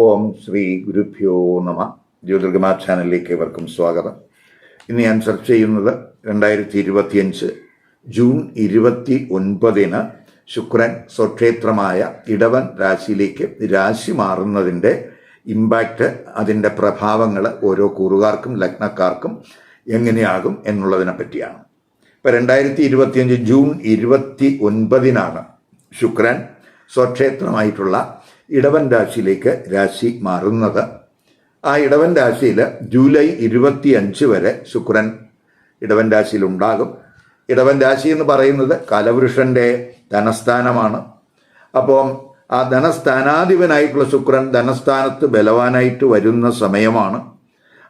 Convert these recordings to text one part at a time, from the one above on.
ഓം ശ്രീ ഗുരുഭ്യോ നമ. ജ്യോതിർഗമ ചാനലിലേക്ക് ഏവർക്കും സ്വാഗതം. ഇന്ന് ഞാൻ ചർച്ച ചെയ്യുന്നത് രണ്ടായിരത്തി ഇരുപത്തിയഞ്ച് ജൂൺ ഇരുപത്തി ഒൻപതിന് ശുക്രൻ സ്വക്ഷേത്രമായ ഇടവൻ രാശിയിലേക്ക് രാശി മാറുന്നതിന്റെ ഇമ്പാക്റ്റ് അതിന്റെ പ്രഭാവങ്ങൾ ഓരോ കൂറുകാർക്കും ലഗ്നക്കാർക്കും എങ്ങനെയാകും എന്നുള്ളതിനെ പറ്റിയാണ്. ഇപ്പം രണ്ടായിരത്തി ഇരുപത്തിയഞ്ച് ജൂൺ ഇരുപത്തി ഒൻപതിനാണ് ശുക്രൻ സ്വക്ഷേത്രമായിട്ടുള്ള ഇടവൻ രാശിയിലേക്ക് രാശി മാറുന്നത്. ആ ഇടവൻ രാശിയിൽ ജൂലൈ ഇരുപത്തി അഞ്ച് വരെ ശുക്രൻ ഇടവൻ രാശിയിൽ ഉണ്ടാകും ഇടവൻ രാശി എന്ന് പറയുന്നത് കാലവൃഷന്റെ ധനസ്ഥാനമാണ്. അപ്പം ആ ധനസ്ഥാനാധിപനായിട്ടുള്ള ശുക്രൻ ധനസ്ഥാനത്ത് ബലവാനായിട്ട് വരുന്ന സമയമാണ്.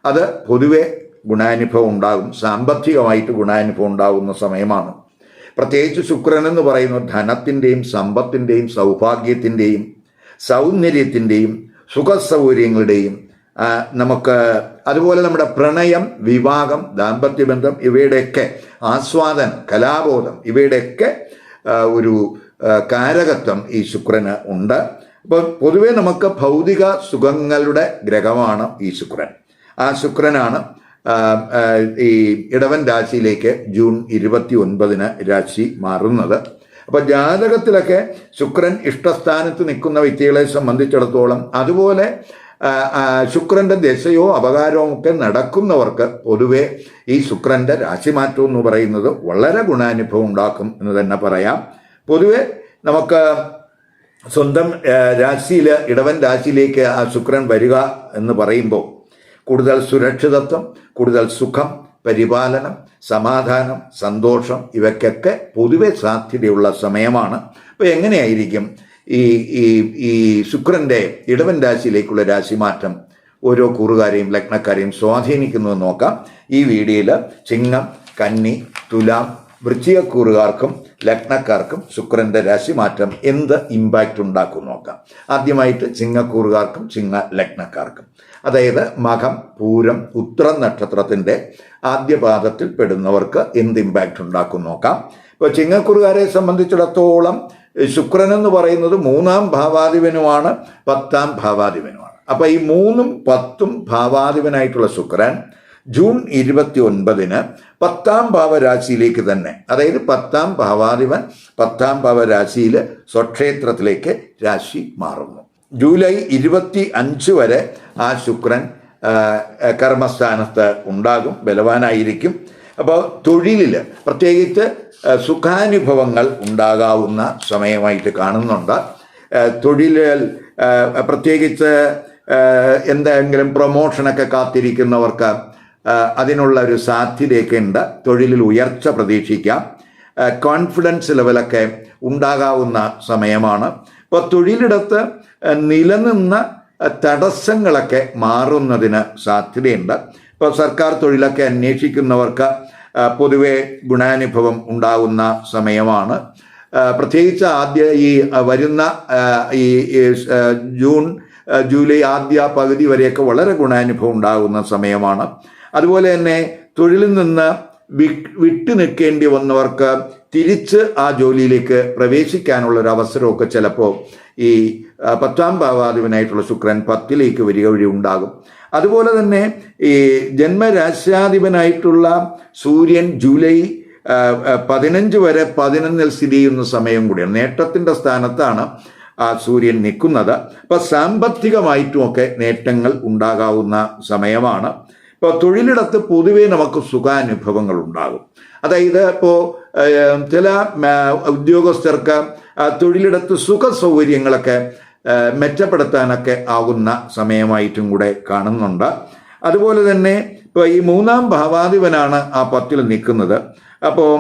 അത് പൊതുവെ ഗുണാനുഭവം ഉണ്ടാകും. സാമ്പത്തികമായിട്ട് ഗുണാനുഭവം ഉണ്ടാകുന്ന സമയമാണ്. പ്രത്യേകിച്ച് ശുക്രൻ എന്ന് പറയുന്നത് ധനത്തിന്റെയും സമ്പത്തിന്റെയും സൗഭാഗ്യത്തിന്റെയും സൗന്ദര്യത്തിന്റെയും സുഖസൗകര്യങ്ങളുടെയും നമുക്ക് അതുപോലെ നമ്മുടെ പ്രണയം വിവാഹം ദാമ്പത്യബന്ധം ഇവയുടെയൊക്കെ ആസ്വാദനം കലാബോധം ഇവയുടെയൊക്കെ ഒരു കാരകത്വം ഈ ശുക്രന് ഉണ്ട്. അപ്പോൾ പൊതുവെ നമുക്ക് ഭൗതിക സുഖങ്ങളുടെ ഗ്രഹമാണ് ഈ ശുക്രൻ. ആ ശുക്രനാണ് ഈ ഇടവൻ രാശിയിലേക്ക് ജൂൺ ഇരുപത്തി ഒൻപതിന് രാശി മാറുന്നത്. അപ്പോൾ ജാതകത്തിലൊക്കെ ശുക്രൻ ഇഷ്ടസ്ഥാനത്ത് നിൽക്കുന്ന വ്യക്തികളെ സംബന്ധിച്ചിടത്തോളം അതുപോലെ ശുക്രന്റെ ദശയോ അപകാരമോ ഒക്കെ നടക്കുന്നവർക്ക് പൊതുവെ ഈ ശുക്രന്റെ രാശിമാറ്റം എന്ന് പറയുന്നത് വളരെ ഗുണാനുഭവം ഉണ്ടാക്കും എന്ന് തന്നെ പറയാം. പൊതുവെ നമുക്ക് സ്വന്തം രാശിയിൽ ഇടവൻ രാശിയിലേക്ക് ആ ശുക്രൻ വരിക എന്ന് പറയുമ്പോൾ കൂടുതൽ സുരക്ഷിതത്വം കൂടുതൽ സുഖം പരിപാലനം സമാധാനം സന്തോഷം ഇവയ്ക്കൊക്കെ പൊതുവെ സാധ്യതയുള്ള സമയമാണ്. അപ്പോൾ എങ്ങനെയായിരിക്കും ഈ ഈ ഈ ശുക്രന്റെ ഇടവൻ രാശിയിലേക്കുള്ള രാശിമാറ്റം ഓരോ കൂറുകാരെയും ലഗ്നക്കാരെയും സ്വാധീനിക്കുന്നത് നോക്കാം. ഈ വീഡിയോയിൽ ചിങ്ങം കന്നി തുലാം വൃശ്ചികക്കൂറുകാർക്കും ലഗ്നക്കാർക്കും ശുക്രന്റെ രാശി മാറ്റം എന്ത് ഇമ്പാക്റ്റ് ഉണ്ടാക്കും നോക്കാം. ആദ്യമായിട്ട് ചിങ്ങക്കൂറുകാർക്കും ചിങ്ങ ലഗ്നക്കാർക്കും. അതായത് മകം പൂരം ഉത്ര നക്ഷത്രത്തിന്റെ ആദ്യ പാദത്തിൽ പെടുന്നവർക്ക് എന്ത് ഇമ്പാക്റ്റ് ഉണ്ടാക്കും നോക്കാം. ഇപ്പോൾ ചിങ്ങക്കൂറുകാരെ സംബന്ധിച്ചിടത്തോളം ശുക്രൻ എന്ന് പറയുന്നത് മൂന്നാം ഭാവാധിപനുമാണ് പത്താം ഭാവാധിപനുമാണ്. അപ്പൊ ഈ മൂന്നും പത്തും ഭാവാധിപനായിട്ടുള്ള ശുക്രൻ ജൂൺ ഇരുപത്തി ഒൻപതിന് പത്താം ഭാവരാശിയിലേക്ക് തന്നെ അതായത് പത്താം ഭാവാധിപൻ പത്താം ഭാവരാശിയിൽ സ്വക്ഷേത്രത്തിലേക്ക് രാശി മാറുന്നു. ജൂലൈ ഇരുപത്തി അഞ്ച് വരെ ആ ശുക്രൻ കർമ്മസ്ഥാനത്ത് ഉണ്ടാകും ബലവാനായിരിക്കും. അപ്പോൾ തൊഴിലിൽ പ്രത്യേകിച്ച് സുഖാനുഭവങ്ങൾ ഉണ്ടാകാവുന്ന സമയമായിട്ട് കാണുന്നുണ്ട്. തൊഴിൽ പ്രത്യേകിച്ച് എന്തെങ്കിലും പ്രൊമോഷനൊക്കെ കാത്തിരിക്കുന്നവർക്ക് അതിനുള്ള ഒരു സാധ്യതയൊക്കെ ഉണ്ട് തൊഴിലിൽ ഉയർച്ച പ്രതീക്ഷിക്കാം. കോൺഫിഡൻസ് ലെവലൊക്കെ ഉണ്ടാകാവുന്ന സമയമാണ്. ഇപ്പോൾ തൊഴിലിടത്ത് നിലനിന്ന തടസ്സങ്ങളൊക്കെ മാറുന്നതിന് സാധ്യതയുണ്ട്. ഇപ്പോൾ സർക്കാർ തൊഴിലൊക്കെ അന്വേഷിക്കുന്നവർക്ക് പൊതുവെ ഗുണാനുഭവം ഉണ്ടാകുന്ന സമയമാണ്. പ്രത്യേകിച്ച് ആദ്യ ഈ വരുന്ന ഈ, ജൂൺ ജൂലൈ ആദ്യ പകുതി വരെയൊക്കെ വളരെ ഗുണാനുഭവം ഉണ്ടാകുന്ന സമയമാണ്. അതുപോലെ തന്നെ തൊഴിലിൽ നിന്ന് വിട്ടു നിൽക്കേണ്ടി വന്നവർക്ക് തിരിച്ച് ആ ജോലിയിലേക്ക് പ്രവേശിക്കാനുള്ള ഒരു അവസരമൊക്കെ ചിലപ്പോൾ ഈ പത്താം ഭാവാധിപനായിട്ടുള്ള ശുക്രൻ പത്തിലേക്ക് വരിക വഴി ഉണ്ടാകും. അതുപോലെ തന്നെ ഈ ജന്മരാശ്യാധിപനായിട്ടുള്ള സൂര്യൻ ജൂലൈ പതിനഞ്ച് വരെ പതിനൊന്നിൽ സ്ഥിതി ചെയ്യുന്ന സമയം കൂടിയാണ്. നേട്ടത്തിന്റെ സ്ഥാനത്താണ് ആ സൂര്യൻ നിൽക്കുന്നത്. അപ്പം സാമ്പത്തികമായിട്ടുമൊക്കെ നേട്ടങ്ങൾ ഉണ്ടാകാവുന്ന സമയമാണ്. ഇപ്പോൾ തൊഴിലിടത്ത് പൊതുവേ നമുക്ക് സുഖാനുഭവങ്ങൾ ഉണ്ടാകും അതായത് ഇപ്പോൾ ചില ഉദ്യോഗസ്ഥർക്ക് തൊഴിലിടത്ത് സുഖ സൗകര്യങ്ങളൊക്കെ മെച്ചപ്പെടുത്താനൊക്കെ ആകുന്ന സമയമായിട്ടും കൂടെ കാണുന്നുണ്ട്. അതുപോലെ തന്നെ ഇപ്പോൾ ഈ മൂന്നാം ഭാവാധിപനാണ് ആ പത്തിൽ നിൽക്കുന്നത്. അപ്പോൾ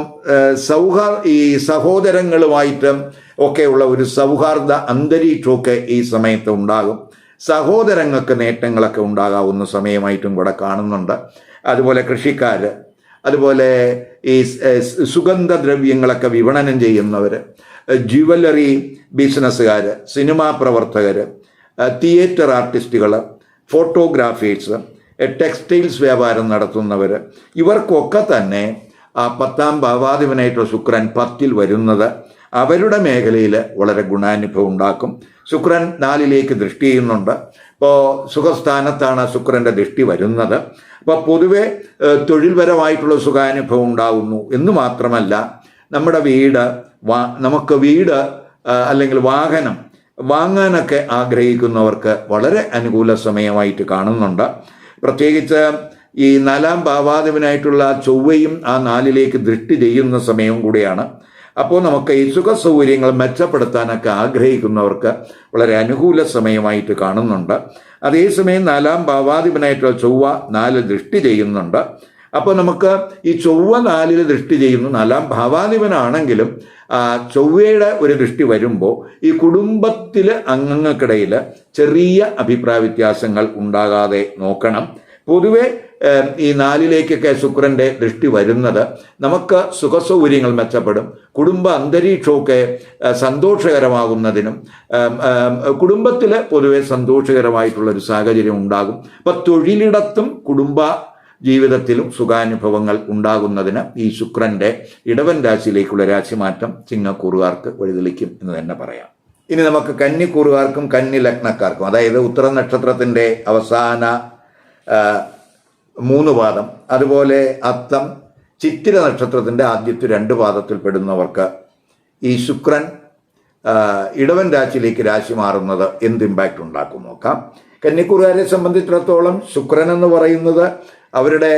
സൗഹാർ ഈ സഹോദരങ്ങളുമായിട്ടും ഒക്കെയുള്ള ഒരു സൗഹാർദ്ദ അന്തരീക്ഷമൊക്കെ ഈ സമയത്ത് ഉണ്ടാകും. സഹോദരങ്ങൾക്ക് നേട്ടങ്ങളൊക്കെ ഉണ്ടാകാവുന്ന സമയമായിട്ടും കൂടെ കാണുന്നുണ്ട്. അതുപോലെ കൃഷിക്കാർ അതുപോലെ ഈ സുഗന്ധദ്രവ്യങ്ങളൊക്കെ വിപണനം ചെയ്യുന്നവർ ജ്യുവലറി ബിസിനസ്സുകാർ സിനിമാ പ്രവർത്തകർ തിയേറ്റർ ആർട്ടിസ്റ്റുകൾ ഫോട്ടോഗ്രാഫേഴ്സ് ടെക്സ്റ്റൈൽസ് വ്യാപാരം നടത്തുന്നവർ ഇവർക്കൊക്കെ തന്നെ ആ പത്താം ഭാവാധിപനായിട്ടുള്ള ശുക്രൻ പത്തിൽ വരുന്നത് അവരുടെ മേഖലയിൽ വളരെ ഗുണാനുഭവം ഉണ്ടാക്കും. ശുക്രൻ നാലിലേക്ക് ദൃഷ്ടി ചെയ്യുന്നുണ്ട്. ഇപ്പോൾ സുഖസ്ഥാനത്താണ് ശുക്രന്റെ ദൃഷ്ടി വരുന്നത്. അപ്പോൾ പൊതുവെ തൊഴിൽപരമായിട്ടുള്ള സുഖാനുഭവം ഉണ്ടാകുന്നു എന്ന് മാത്രമല്ല നമ്മുടെ വീട് നമുക്ക് വീട് അല്ലെങ്കിൽ വാഹനം വാങ്ങാനൊക്കെ ആഗ്രഹിക്കുന്നവർക്ക് വളരെ അനുകൂല സമയമായിട്ട് കാണുന്നുണ്ട്. പ്രത്യേകിച്ച് ഈ നാലാം ഭാവാധിപനായിട്ടുള്ള ചൊവ്വയും ആ നാലിലേക്ക് ദൃഷ്ടി ചെയ്യുന്ന സമയവും കൂടിയാണ്. അപ്പോൾ നമുക്ക് ഈ സുഖ സൗകര്യങ്ങൾ മെച്ചപ്പെടുത്താനൊക്കെ ആഗ്രഹിക്കുന്നവർക്ക് വളരെ അനുകൂല സമയമായിട്ട് കാണുന്നുണ്ട്. അതേസമയം നാലാം ഭാവാധിപനായിട്ടുള്ള ചൊവ്വ നാല് ദൃഷ്ടി ചെയ്യുന്നുണ്ട്. അപ്പോൾ നമുക്ക് ഈ ചൊവ്വ നാലിൽ ദൃഷ്ടി ചെയ്യുന്നു. നാലാം ഭാവാധിപനാണെങ്കിലും ചൊവ്വയുടെ ഒരു ദൃഷ്ടി വരുമ്പോൾ ഈ കുടുംബത്തിലെ അംഗങ്ങൾക്കിടയിൽ ചെറിയ അഭിപ്രായ വ്യത്യാസങ്ങൾ ഉണ്ടാകാതെ നോക്കണം. പൊതുവെ ഈ നാലിലേക്കൊക്കെ ശുക്രന്റെ ദൃഷ്ടി വരുന്നത് നമുക്ക് സുഖസൗകര്യങ്ങൾ മെച്ചപ്പെടും കുടുംബ അന്തരീക്ഷമൊക്കെ സന്തോഷകരമാകുന്നതിനും കുടുംബത്തിൽ പൊതുവെ സന്തോഷകരമായിട്ടുള്ള ഒരു സാഹചര്യം ഉണ്ടാകും. അപ്പം തൊഴിലിടത്തും കുടുംബ ജീവിതത്തിലും സുഖാനുഭവങ്ങൾ ഉണ്ടാകുന്നതിന് ഈ ശുക്രന്റെ ഇടവൻ രാശിയിലേക്കുള്ള രാശിമാറ്റം ചിങ്ങക്കൂറുകാർക്ക് വഴിതെളിക്കും എന്ന് തന്നെ പറയാം. ഇനി നമുക്ക് കന്നിക്കൂറുകാർക്കും കന്നി ലഗ്നക്കാർക്കും അതായത് ഉത്തര നക്ഷത്രത്തിന്റെ അവസാന മൂന്ന് പാദം. അതുപോലെ അത്തം ചിത്തിര നക്ഷത്രത്തിന്റെ ആദ്യത്തെ രണ്ട് പാദത്തിൽ പെടുന്നവർക്ക് ഈ ശുക്രൻ ഇടവൻ രാശിയിലേക്ക് രാശി മാറുന്നത് എന്ത് ഇമ്പാക്റ്റ് ഉണ്ടാക്കും നോക്കാം. കന്നിക്കുറുകാരെ സംബന്ധിച്ചിടത്തോളം ശുക്രൻ എന്ന് പറയുന്നത് അവരുടെ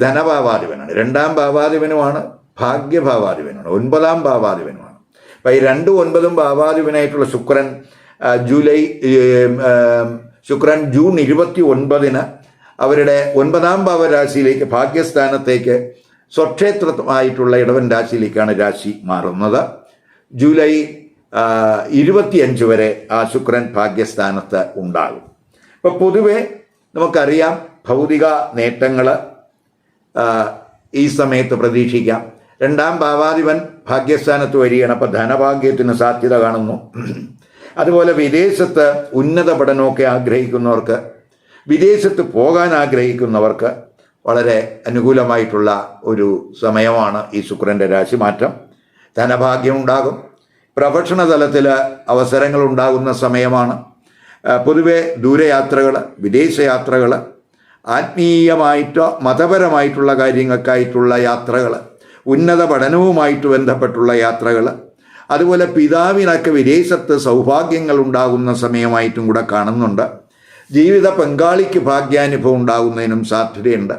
ധനഭാവാധിപനാണ്. രണ്ടാം ഭാവാധിപനുമാണ് ഭാഗ്യഭാവാധിപനാണ് ഒൻപതാം ഭാവാധിപനുമാണ്. അപ്പം ഈ രണ്ടും ഒൻപതും ഭാവാധിപനായിട്ടുള്ള ശുക്രൻ ജൂലൈ ശുക്രൻ ജൂൺ ഇരുപത്തി ഒൻപതിന് അവരുടെ ഒൻപതാം ഭാവരാശിയിലേക്ക് ഭാഗ്യസ്ഥാനത്തേക്ക് സ്വക്ഷേത്രമായിട്ടുള്ള ഇടവൻ രാശിയിലേക്കാണ് രാശി മാറുന്നത്. ജൂലൈ ഇരുപത്തിയഞ്ച് വരെ ആ ശുക്രൻ ഭാഗ്യസ്ഥാനത്ത് ഉണ്ടാകും. അപ്പോൾ പൊതുവെ നമുക്കറിയാം ഭൗതിക നേട്ടങ്ങൾ ഈ സമയത്ത് പ്രതീക്ഷിക്കാം. രണ്ടാം ഭാവാധിപൻ ഭാഗ്യസ്ഥാനത്ത് വരികയാണ് അപ്പോൾ ധനഭാഗ്യത്തിന് സാധ്യത കാണുന്നു. അതുപോലെ വിദേശത്ത് ഉന്നത പഠനമൊക്കെ ആഗ്രഹിക്കുന്നവർക്ക് വിദേശത്ത് പോകാൻ ആഗ്രഹിക്കുന്നവർക്ക് വളരെ അനുകൂലമായിട്ടുള്ള ഒരു സമയമാണ് ഈ ശുക്രന്റെ രാശിമാറ്റം. ധനഭാഗ്യം ഉണ്ടാകും പ്രൊഫഷണൽ തലത്തിൽ അവസരങ്ങൾ ഉണ്ടാകുന്ന സമയമാണ് പൊതുവെ ദൂരയാത്രകൾ വിദേശയാത്രകൾ ആത്മീയമായിട്ടോ മതപരമായിട്ടുള്ള കാര്യങ്ങൾക്കായിട്ടുള്ള യാത്രകൾ ഉന്നത പഠനവുമായിട്ട് ബന്ധപ്പെട്ടുള്ള യാത്രകൾ അതുപോലെ പിതാവിനൊക്കെ വിദേശത്ത് സൗഭാഗ്യങ്ങൾ ഉണ്ടാകുന്ന സമയമായിട്ടും കൂടെ കാണുന്നുണ്ട്. ജീവിത പങ്കാളിക്ക് ഭാഗ്യാനുഭവം ഉണ്ടാകുന്നതിനും സാധ്യതയുണ്ട്.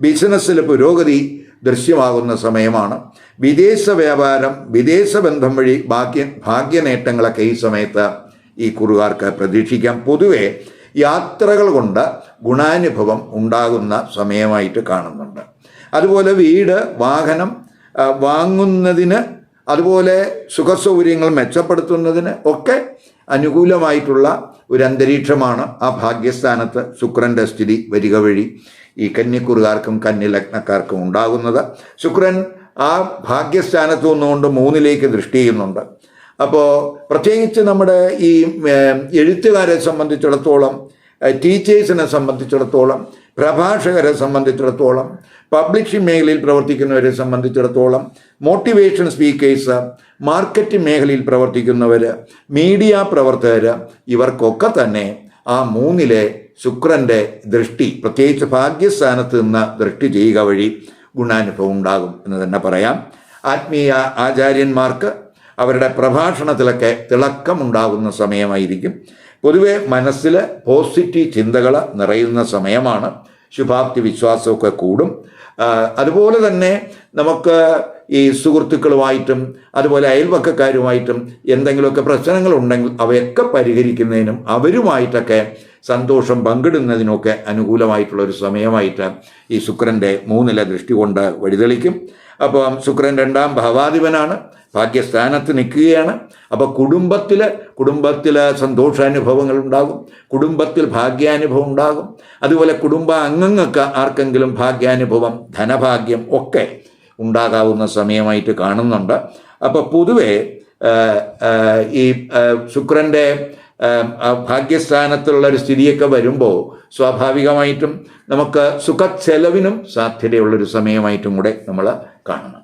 ബിസിനസ്സിൽ പുരോഗതി ദൃശ്യമാകുന്ന സമയമാണ്. വിദേശ വ്യാപാരം വിദേശ ബന്ധം വഴി ഭാഗ്യ ഭാഗ്യനേട്ടങ്ങളൊക്കെ ഈ സമയത്ത് ഈ കുറുകാർക്ക് പ്രതീക്ഷിക്കാം. പൊതുവെ യാത്രകൾ കൊണ്ട് ഗുണാനുഭവം ഉണ്ടാകുന്ന സമയമായിട്ട് കാണുന്നുണ്ട്. അതുപോലെ വീട് വാഹനം വാങ്ങുന്നതിന് അതുപോലെ സുഖസൗകര്യങ്ങൾ മെച്ചപ്പെടുത്തുന്നതിന് ഒക്കെ അനുകൂലമായിട്ടുള്ള ഒരു അന്തരീക്ഷമാണ് ആ ഭാഗ്യസ്ഥാനത്ത് ശുക്രന്റെ സ്ഥിതി വരിക വഴി ഈ കന്യക്കുറുകാർക്കും കന്നി ലഗ്നക്കാർക്കും ഉണ്ടാകുന്നത്. ശുക്രൻ ആ ഭാഗ്യസ്ഥാനത്ത് നിന്നുകൊണ്ട് മൂന്നിലേക്ക് ദൃഷ്ടി ചെയ്യുന്നുണ്ട്. അപ്പോൾ പ്രത്യേകിച്ച് നമ്മുടെ ഈ എഴുത്തുകാരെ സംബന്ധിച്ചിടത്തോളം ടീച്ചേഴ്സിനെ സംബന്ധിച്ചിടത്തോളം പ്രഭാഷകരെ സംബന്ധിച്ചിടത്തോളം പബ്ലിഷിംഗ് മേഖലയിൽ പ്രവർത്തിക്കുന്നവരെ സംബന്ധിച്ചിടത്തോളം മോട്ടിവേഷൻ സ്പീക്കേഴ്സ് മാർക്കറ്റ് മേഖലയിൽ പ്രവർത്തിക്കുന്നവർ മീഡിയ പ്രവർത്തകർ ഇവർക്കൊക്കെ തന്നെ ആ മൂന്നിലെ ശുക്രന്റെ ദൃഷ്ടി പ്രത്യേകിച്ച് ഭാഗ്യസ്ഥാനത്ത് നിന്ന് ദൃഷ്ടി ചെയ്യുക വഴി ഗുണാനുഭവം ഉണ്ടാകും എന്ന് തന്നെ പറയാം. ആത്മീയ ആചാര്യന്മാർക്ക് അവരുടെ പ്രഭാഷണത്തിലൊക്കെ തിളക്കമുണ്ടാകുന്ന സമയമായിരിക്കും. പൊതുവെ മനസ്സിൽ പോസിറ്റീവ് ചിന്തകൾ നിറയുന്ന സമയമാണ്. ശുഭാപ്തി വിശ്വാസമൊക്കെ കൂടും. അതുപോലെ തന്നെ നമുക്ക് ഈ സുഹൃത്തുക്കളുമായിട്ടും അതുപോലെ അയൽവക്കക്കാരുമായിട്ടും എന്തെങ്കിലുമൊക്കെ പ്രശ്നങ്ങളുണ്ടെങ്കിൽ അവയൊക്കെ പരിഹരിക്കുന്നതിനും അവരുമായിട്ടൊക്കെ സന്തോഷം പങ്കിടുന്നതിനൊക്കെ അനുകൂലമായിട്ടുള്ള ഒരു സമയമായിട്ട് ഈ ശുക്രന്റെ മൂന്നില ദൃഷ്ടി കൊണ്ട് വഴിതെളിക്കും. അപ്പം ശുക്രൻ രണ്ടാം ഭാവാധിപനാണ് ഭാഗ്യസ്ഥാനത്ത് നിൽക്കുകയാണ്. അപ്പോൾ കുടുംബത്തിൽ കുടുംബത്തിൽ സന്തോഷാനുഭവങ്ങൾ ഉണ്ടാകും കുടുംബത്തിൽ ഭാഗ്യാനുഭവം ഉണ്ടാകും. അതുപോലെ കുടുംബ അംഗങ്ങൾക്ക് ആർക്കെങ്കിലും ഭാഗ്യാനുഭവം ധനഭാഗ്യം ഒക്കെ ഉണ്ടാകാവുന്ന സമയമായിട്ട് കാണുന്നുണ്ട്. അപ്പോൾ പൊതുവെ ഈ ശുക്രന്റെ ഭാഗ്യസ്ഥാനത്തുള്ള ഒരു സ്ഥിതിയൊക്കെ വരുമ്പോൾ സ്വാഭാവികമായിട്ടും നമുക്ക് സുഖച്ചെലവിനും സാധ്യതയുള്ളൊരു സമയമായിട്ടും കൂടെ നമ്മൾ കാണണം.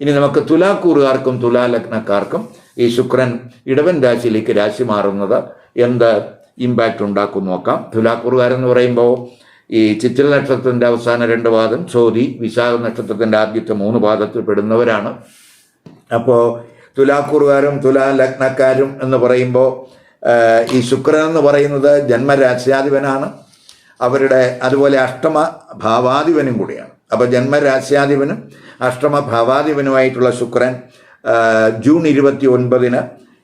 ഇനി നമുക്ക് തുലാക്കൂറുകാർക്കും തുലാലഗ്നക്കാർക്കും ഈ ശുക്രൻ ഇടവൻ രാശിയിലേക്ക് രാശി മാറുന്നത് എന്ത് ഇമ്പാക്റ്റ് ഉണ്ടാക്കും നോക്കാം. തുലാക്കൂറുകാരെന്ന് പറയുമ്പോൾ ഈ ചിത്തിര നക്ഷത്രത്തിന്റെ അവസാന രണ്ട് പാദം ചോതി വിശാഖ നക്ഷത്രത്തിന്റെ ആദ്യത്തെ മൂന്ന് പാദത്തിൽ പെടുന്നവരാണ്. അപ്പോൾ തുലാക്കൂറുകാരും തുലാ ലഗ്നക്കാരും എന്ന് പറയുമ്പോൾ ഈ ശുക്രൻ എന്ന് പറയുന്നത് ജന്മരാശ്യാധിപനാണ്. അവരുടെ അതുപോലെ അഷ്ടമ ഭാവാധിപനും കൂടിയാണ്. അപ്പോൾ ജന്മരാശ്യാധിപനും അഷ്ടമ ഭാവാധിപനുമായിട്ടുള്ള ശുക്രൻ ജൂൺ ഇരുപത്തി ഒൻപതിന്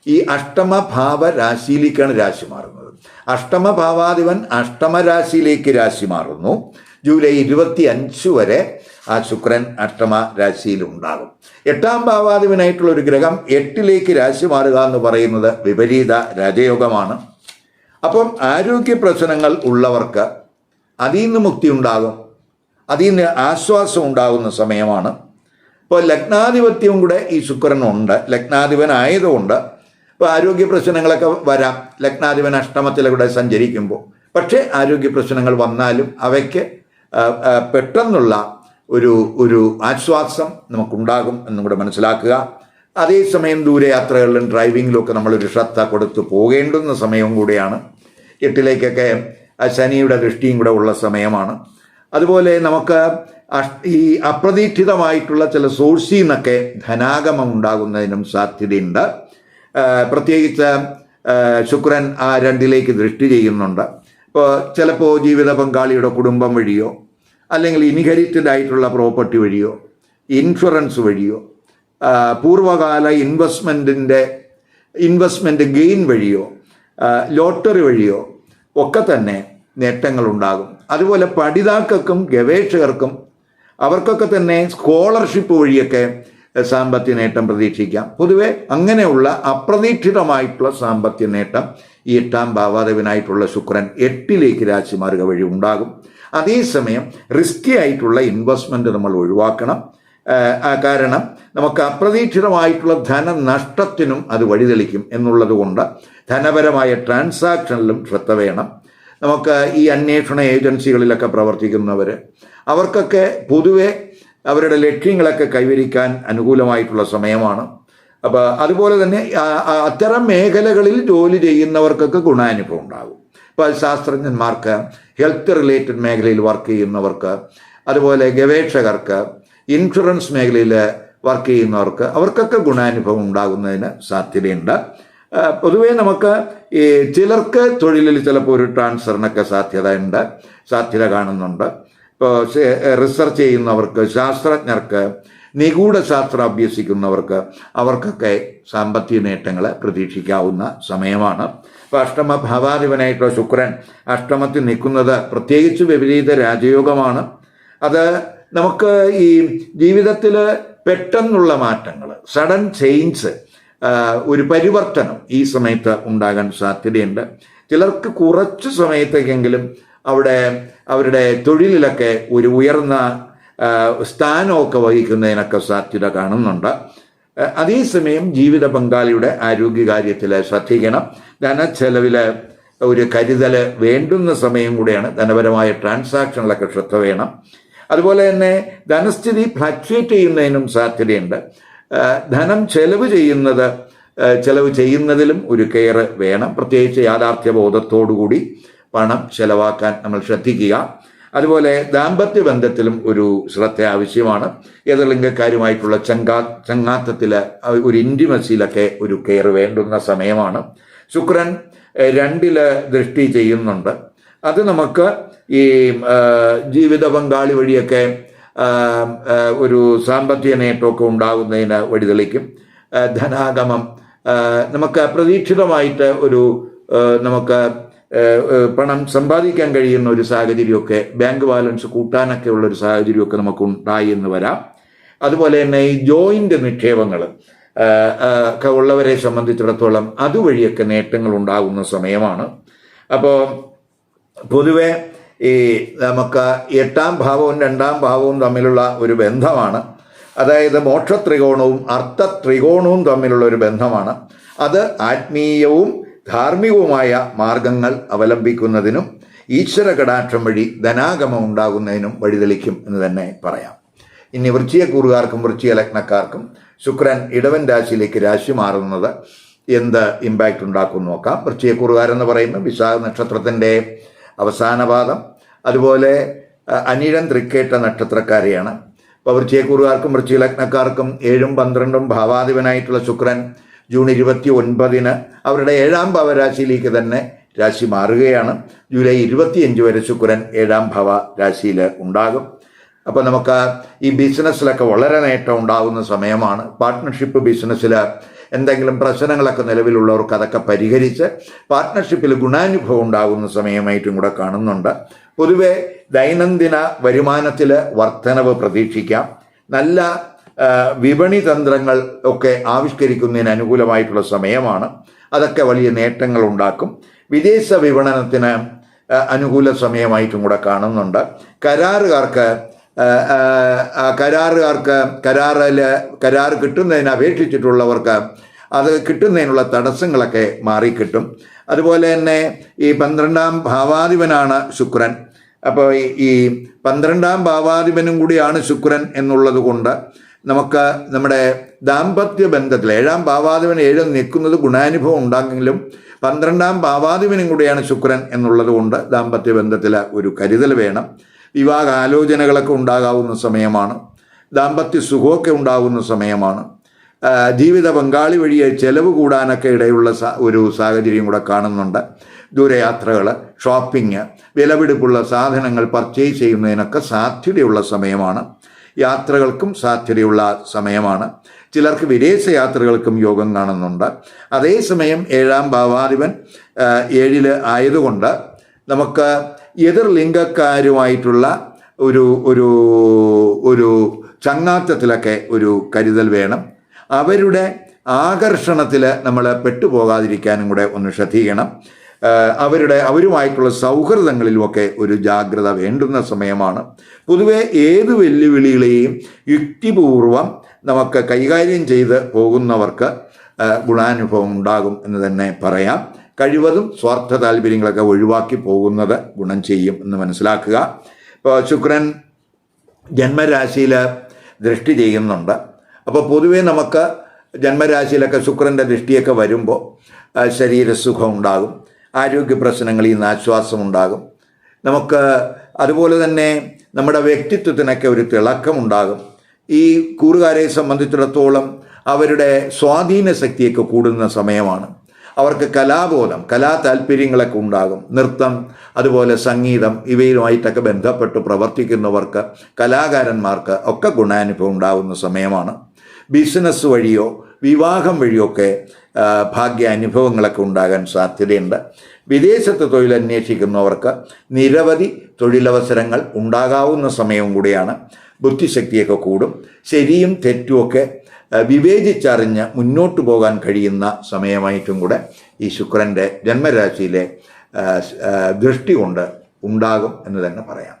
ഈ അഷ്ടമ ഭാവ രാശിയിലേക്കാണ് രാശി മാറുന്നത്. അഷ്ടമ ഭാവാധിപൻ അഷ്ടമ രാശിയിലേക്ക് രാശി മാറുന്നു. ജൂലൈ ഇരുപത്തി അഞ്ച് വരെ ആ ശുക്രൻ അഷ്ടമ രാശിയിൽ ഉണ്ടാകും. എട്ടാം ഭാവാധിപനായിട്ടുള്ള ഒരു ഗ്രഹം എട്ടിലേക്ക് രാശി മാറുക എന്ന് പറയുന്നത് വിപരീത രാജയോഗമാണ്. അപ്പം ആരോഗ്യ പ്രശ്നങ്ങൾ ഉള്ളവർക്ക് അതിൽ നിന്ന് മുക്തി ഉണ്ടാകും. അതിൽ നിന്ന് ആശ്വാസം ഉണ്ടാകുന്ന സമയമാണ്. ഇപ്പോൾ ലഗ്നാധിപത്യവും കൂടെ ഈ ശുക്രനുണ്ട് ലഗ്നാധിപനായതുകൊണ്ട് ഇപ്പോൾ ആരോഗ്യ പ്രശ്നങ്ങളൊക്കെ വരാം. ലഗ്നാധിപൻ അഷ്ടമത്തിലൂടെ സഞ്ചരിക്കുമ്പോൾ. പക്ഷേ ആരോഗ്യ പ്രശ്നങ്ങൾ വന്നാലും അവയ്ക്ക് പെട്ടെന്നുള്ള ഒരു ഒരു ആശ്വാസം നമുക്കുണ്ടാകും എന്നും കൂടെ മനസ്സിലാക്കുക. അതേസമയം ദൂരയാത്രകളിലും യാത്രകളിലും ഒക്കെ നമ്മളൊരു ശ്രദ്ധ കൊടുത്ത് പോകേണ്ടുന്ന സമയവും കൂടിയാണ്. എട്ടിലേക്കൊക്കെ ശനിയുടെ ദൃഷ്ടിയും കൂടെ ഉള്ള സമയമാണ്. അതുപോലെ നമുക്ക് ഈ അപ്രതീക്ഷിതമായിട്ടുള്ള ചില സോഴ്സിൽ നിന്നൊക്കെ ധനാഗമം ഉണ്ടാകുന്നതിനും സാധ്യതയുണ്ട്. പ്രത്യേകിച്ച് ശുക്രൻ ആ രണ്ടിലേക്ക് ദൃഷ്ടി ചെയ്യുന്നുണ്ട്. ഇപ്പോൾ ചിലപ്പോൾ ജീവിത പങ്കാളിയുടെ കുടുംബം വഴിയോ അല്ലെങ്കിൽ ഇൻഹെറിറ്റഡ് ആയിട്ടുള്ള പ്രോപ്പർട്ടി വഴിയോ ഇൻഷുറൻസ് വഴിയോ പൂർവകാല ഇൻവെസ്റ്റ്മെന്റിന്റെ ഇൻവെസ്റ്റ്മെന്റ് ഗെയിൻ വഴിയോ ലോട്ടറി വഴിയോ ഒക്കെ തന്നെ നേട്ടങ്ങളുണ്ടാകും. അതുപോലെ പഠിതാക്കൾക്കും ഗവേഷകർക്കും അവർക്കൊക്കെ തന്നെ സ്കോളർഷിപ്പ് വഴിയൊക്കെ സാമ്പത്തിക നേട്ടം പ്രതീക്ഷിക്കാം. പൊതുവെ അങ്ങനെയുള്ള അപ്രതീക്ഷിതമായിട്ടുള്ള സാമ്പത്തിക നേട്ടം ഈ എട്ടാം ഭാവാദേവനായിട്ടുള്ള ശുക്രൻ എട്ടിലേക്ക് രാശി വഴി ഉണ്ടാകും. അതേസമയം റിസ്കി ആയിട്ടുള്ള ഇൻവെസ്റ്റ്മെന്റ് നമ്മൾ ഒഴിവാക്കണം. കാരണം നമുക്ക് അപ്രതീക്ഷിതമായിട്ടുള്ള ധനനഷ്ടത്തിനും അത് വഴിതെളിക്കും എന്നുള്ളത് കൊണ്ട് ധനപരമായ ട്രാൻസാക്ഷനിലും ശ്രദ്ധ വേണം. നമുക്ക് ഈ അന്വേഷണ ഏജൻസികളിലൊക്കെ പ്രവർത്തിക്കുന്നവർ അവർക്കൊക്കെ പൊതുവെ അവരുടെ ലക്ഷ്യങ്ങളൊക്കെ കൈവരിക്കാൻ അനുകൂലമായിട്ടുള്ള സമയമാണ്. അപ്പോൾ അതുപോലെ തന്നെ അത്തരം മേഖലകളിൽ ജോലി ചെയ്യുന്നവർക്കൊക്കെ ഗുണാനുഭവം ഉണ്ടാകും. ഇപ്പോൾ ശാസ്ത്രജ്ഞന്മാർക്ക് ഹെൽത്ത് റിലേറ്റഡ് മേഖലയിൽ വർക്ക് ചെയ്യുന്നവർക്ക് അതുപോലെ ഗവേഷകർക്ക് ഇൻഷുറൻസ് മേഖലയിൽ വർക്ക് ചെയ്യുന്നവർക്ക് അവർക്കൊക്കെ ഗുണാനുഭവം ഉണ്ടാകുന്നതിന് സാധ്യതയുണ്ട്. പൊതുവേ നമുക്ക് ഈ ചിലർക്ക് തൊഴിലിൽ ചിലപ്പോൾ ഒരു ട്രാൻസ്ഫറിനൊക്കെ സാധ്യതയുണ്ട് സാധ്യത കാണുന്നുണ്ട്. ഇപ്പോൾ റിസർച്ച് ചെയ്യുന്നവർക്ക് ശാസ്ത്രജ്ഞർക്ക് നിഗൂഢ ശാസ്ത്രം അഭ്യസിക്കുന്നവർക്ക് അവർക്കൊക്കെ സാമ്പത്തിക നേട്ടങ്ങൾ പ്രതീക്ഷിക്കാവുന്ന സമയമാണ്. ഇപ്പോൾ അഷ്ടമ ഭാവാധിപനായിട്ടുള്ള ശുക്രൻ അഷ്ടമത്തിൽ നിൽക്കുന്നത് പ്രത്യേകിച്ച് വിപരീത രാജയോഗമാണ്. അത് നമുക്ക് ഈ ജീവിതത്തിൽ പെട്ടെന്നുള്ള മാറ്റങ്ങൾ സഡൻ ചേഞ്ച് ഒരു പരിവർത്തനം ഈ സമയത്ത് ഉണ്ടാകാൻ സാധ്യതയുണ്ട്. ചിലർക്ക് കുറച്ച് സമയത്തേക്കെങ്കിലും അവിടെ അവരുടെ തൊഴിലിലൊക്കെ ഒരു ഉയർന്ന സ്ഥാനമൊക്കെ വഹിക്കുന്നതിനൊക്കെ സാധ്യത കാണുന്നുണ്ട്. അതേസമയം ജീവിത പങ്കാളിയുടെ ആരോഗ്യകാര്യത്തിൽ ശ്രദ്ധിക്കണം. ധനച്ചെലവിൽ ഒരു കരുതൽ വേണ്ടുന്ന സമയം കൂടിയാണ് ധനപരമായ ട്രാൻസാക്ഷനിലൊക്കെ ശ്രദ്ധ വേണം. അതുപോലെ തന്നെ ധനസ്ഥിതി ഫ്ലക്ച്വേറ്റ് ചെയ്യുന്നതിനും സാധ്യതയുണ്ട്. ധനം ചെലവ് ചെയ്യുന്നത് ചെലവ് ചെയ്യുന്നതിലും ഒരു കെയർ വേണം. പ്രത്യേകിച്ച് യാഥാർത്ഥ്യ ബോധത്തോടുകൂടി പണം ചെലവാക്കാൻ നമ്മൾ ശ്രദ്ധിക്കുക. അതുപോലെ ദാമ്പത്യ ബന്ധത്തിലും ഒരു ശ്രദ്ധ ആവശ്യമാണ്. എതിർലിംഗക്കാരുമായിട്ടുള്ള ചങ്കാ ചങ്ങാത്തത്തിൽ ഒരു ഇന്റിമസിയിലൊക്കെ ഒരു കെയർ വേണ്ടുന്ന സമയമാണ്. ശുക്രൻ രണ്ടിൽ ദൃഷ്ടി ചെയ്യുന്നുണ്ട്. അത് നമുക്ക് ഈ ജീവിത പങ്കാളി വഴിയൊക്കെ ഒരു സാമ്പത്തിക നേട്ടമൊക്കെ ഉണ്ടാകുന്നതിന് വഴിതെളിക്കും. ധനാഗമം നമുക്ക് അപ്രതീക്ഷിതമായിട്ട് ഒരു നമുക്ക് പണം സമ്പാദിക്കാൻ കഴിയുന്ന ഒരു സാഹചര്യമൊക്കെ ബാങ്ക് ബാലൻസ് കൂട്ടാനൊക്കെ ഉള്ള ഒരു സാഹചര്യമൊക്കെ നമുക്ക് ഉണ്ടായി എന്ന് വരാം. അതുപോലെ തന്നെ ഈ ജോയിന്റ് നിക്ഷേപങ്ങൾ ഒക്കെ ഉള്ളവരെ സംബന്ധിച്ചിടത്തോളം അതുവഴിയൊക്കെ നേട്ടങ്ങൾ ഉണ്ടാകുന്ന സമയമാണ്. അപ്പോൾ പൊതുവെ ഈ നമുക്ക് എട്ടാം ഭാവവും രണ്ടാം ഭാവവും തമ്മിലുള്ള ഒരു ബന്ധമാണ്. അതായത് മോക്ഷ ത്രികോണവും അർത്ഥ ത്രികോണവും തമ്മിലുള്ള ഒരു ബന്ധമാണ്. അത് ആത്മീയവും ധാർമ്മികവുമായ മാർഗങ്ങൾ അവലംബിക്കുന്നതിനും ഈശ്വര കടാക്ഷം വഴി ധനാഗമം ഉണ്ടാകുന്നതിനും വഴിതെളിക്കും എന്ന് തന്നെ പറയാം. ഇനി വൃശ്ചികക്കൂറുകാർക്കും വൃശ്ചിക ലഗ്നക്കാർക്കും ശുക്രൻ ഇടവൻ രാശിയിലേക്ക് രാശി മാറുന്നത് എന്ത് ഇമ്പാക്റ്റ് ഉണ്ടാക്കും നോക്കാം. വൃശ്ചികക്കൂറുകാരെന്ന് പറയുമ്പോൾ വിശാഖ നക്ഷത്രത്തിന്റെ അവസാന പാദം. അതുപോലെ അനിഴൻ അനിഴം തൃക്കേട്ട നക്ഷത്രക്കാരെയാണ്. അപ്പോൾ വൃശ്ചികക്കൂറുകാർക്കും വൃശ്ചിക ലഗ്നക്കാർക്കും ഏഴും പന്ത്രണ്ടും ഭാവാധിപനായിട്ടുള്ള ശുക്രൻ ജൂൺ ഇരുപത്തി ഒൻപതിന് അവരുടെ ഏഴാം ഭാവരാശിയിലേക്ക് തന്നെ രാശി മാറുകയാണ്. ജൂലൈ ഇരുപത്തിയഞ്ച് വരെ ശുക്രൻ ഏഴാം ഭാവ രാശിയിൽ ഉണ്ടാകും. അപ്പോൾ നമുക്ക് ഈ ബിസിനസ്സിലൊക്കെ വളരെ നേട്ടം ഉണ്ടാകുന്ന സമയമാണ്. പാർട്ട്ണർഷിപ്പ് ബിസിനസ്സിൽ എന്തെങ്കിലും പ്രശ്നങ്ങളൊക്കെ നിലവിലുള്ളവർക്ക് അതൊക്കെ പരിഹരിച്ച് പാർട്ട്ണർഷിപ്പിൽ ഗുണാനുഭവം ഉണ്ടാകുന്ന സമയമായിട്ടും കൂടെ കാണുന്നുണ്ട്. പൊതുവെ ദൈനംദിന വരുമാനത്തിൽ വർധനവ് പ്രതീക്ഷിക്കാം. നല്ല വിപണി തന്ത്രങ്ങൾ ഒക്കെ ആവിഷ്കരിക്കുന്നതിന് അനുകൂലമായിട്ടുള്ള സമയമാണ്. അതൊക്കെ വലിയ നേട്ടങ്ങൾ ഉണ്ടാക്കും. വിദേശ വിപണനത്തിന് അനുകൂല സമയമായിട്ടും കൂടെ കാണുന്നുണ്ട്. കരാറുകാർക്ക് കരാറുകാർക്ക് കരാറിൽ കരാർ കിട്ടുന്നതിന് അപേക്ഷിച്ചിട്ടുള്ളവർക്ക് അത് കിട്ടുന്നതിനുള്ള തടസ്സങ്ങളൊക്കെ മാറിക്കിട്ടും. അതുപോലെ തന്നെ ഈ പന്ത്രണ്ടാം ഭാവാധിപനാണ് ശുക്രൻ. അപ്പോൾ ഈ പന്ത്രണ്ടാം ഭാവാധിപനും കൂടിയാണ് ശുക്രൻ എന്നുള്ളത് കൊണ്ട് നമുക്ക് നമ്മുടെ ദാമ്പത്യ ബന്ധത്തിൽ ഏഴാം ഭാവാധിപൻ ഏഴ് നിൽക്കുന്നത് ഗുണാനുഭവം ഉണ്ടാകുമെങ്കിലും പന്ത്രണ്ടാം ഭാവാധിപനും കൂടിയാണ് ശുക്രൻ എന്നുള്ളത് കൊണ്ട് ദാമ്പത്യ ബന്ധത്തിൽ ഒരു കരുതൽ വേണം. വിവാഹ ആലോചനകളൊക്കെ ഉണ്ടാകാവുന്ന സമയമാണ്. ദാമ്പത്യ സുഖമൊക്കെ ഉണ്ടാകുന്ന സമയമാണ്. ജീവിത പങ്കാളി വഴിയെ ചെലവ് കൂടാനൊക്കെ ഇടയുള്ള ഒരു സാഹചര്യം കൂടെ കാണുന്നുണ്ട്. ദൂരയാത്രകൾ ഷോപ്പിംഗ് വിലപിടിപ്പുള്ള സാധനങ്ങൾ പർച്ചേസ് ചെയ്യുന്നതിനൊക്കെ സാധ്യതയുള്ള സമയമാണ്. യാത്രകൾക്കും സാധ്യതയുള്ള സമയമാണ്. ചിലർക്ക് വിദേശ യാത്രകൾക്കും യോഗം കാണുന്നുണ്ട്. അതേസമയം ഏഴാം ഭാവാധിപൻ ഏഴിൽ ആയതുകൊണ്ട് നമുക്ക് എതിർ ലിംഗക്കാരുമായിട്ടുള്ള ഒരു ഒരു ഒരു ചങ്ങാത്തത്തിലൊക്കെ ഒരു കരുതൽ വേണം. അവരുടെ ആകർഷണത്തിൽ നമ്മൾ പെട്ടുപോകാതിരിക്കാനും കൂടെ ഒന്ന് ശ്രദ്ധിക്കണം. അവരുടെ അവരുമായിട്ടുള്ള സൗഹൃദങ്ങളിലുമൊക്കെ ഒരു ജാഗ്രത വേണ്ടുന്ന സമയമാണ്. പൊതുവെ ഏത് വെല്ലുവിളികളെയും യുക്തിപൂർവം നമുക്ക് കൈകാര്യം ചെയ്ത് പോകുന്നവർക്ക് ഗുണാനുഭവം ഉണ്ടാകും എന്ന് തന്നെ പറയാം. കഴിവതും സ്വാർത്ഥ താല്പര്യങ്ങളൊക്കെ ഒഴിവാക്കി പോകുന്നത് ഗുണം ചെയ്യും എന്ന് മനസ്സിലാക്കുക. ഇപ്പോൾ ശുക്രൻ ജന്മരാശിയിൽ ദൃഷ്ടി ചെയ്യുന്നുണ്ട്. അപ്പോൾ പൊതുവേ നമുക്ക് ജന്മരാശിയിലൊക്കെ ശുക്രന്റെ ദൃഷ്ടിയൊക്കെ വരുമ്പോൾ ശരീരസുഖം ഉണ്ടാകും. ആരോഗ്യ പ്രശ്നങ്ങളിൽ നിന്ന് ആശ്വാസം ഉണ്ടാകും നമുക്ക് അതുപോലെ തന്നെ നമ്മുടെ വ്യക്തിത്വത്തിനൊക്കെ ഒരു തിളക്കമുണ്ടാകും. ഈ കൂറുകാരെ സംബന്ധിച്ചിടത്തോളം അവരുടെ സ്വാധീന ശക്തിയൊക്കെ കൂടുന്ന സമയമാണ്. അവർക്ക് കലാബോധം കലാ താല്പര്യങ്ങളൊക്കെ ഉണ്ടാകും. നൃത്തം അതുപോലെ സംഗീതം ഇവയുമായിട്ടൊക്കെ ബന്ധപ്പെട്ട് പ്രവർത്തിക്കുന്നവർക്ക് കലാകാരന്മാർക്ക് ഒക്കെ ഗുണാനുഭവം ഉണ്ടാകുന്ന സമയമാണ്. ബിസിനസ് വഴിയോ വിവാഹം വഴിയൊക്കെ ഭാഗ്യ അനുഭവങ്ങളൊക്കെ ഉണ്ടാകാൻ സാധ്യതയുണ്ട്. വിദേശത്ത് തൊഴിൽ അന്വേഷിക്കുന്നവർക്ക് നിരവധി തൊഴിലവസരങ്ങൾ ഉണ്ടാകാവുന്ന സമയവും കൂടിയാണ്. ബുദ്ധിശക്തിയൊക്കെ കൂടും. ശരിയും തെറ്റുമൊക്കെ വിവേചിച്ചറിഞ്ഞ് മുന്നോട്ട് പോകാൻ കഴിയുന്ന സമയമായിട്ടും കൂടെ ഈ ശുക്രന്റെ ജന്മരാശിയിലെ ദൃഷ്ടി കൊണ്ട് ഉണ്ടാകും എന്ന് തന്നെ പറയാം.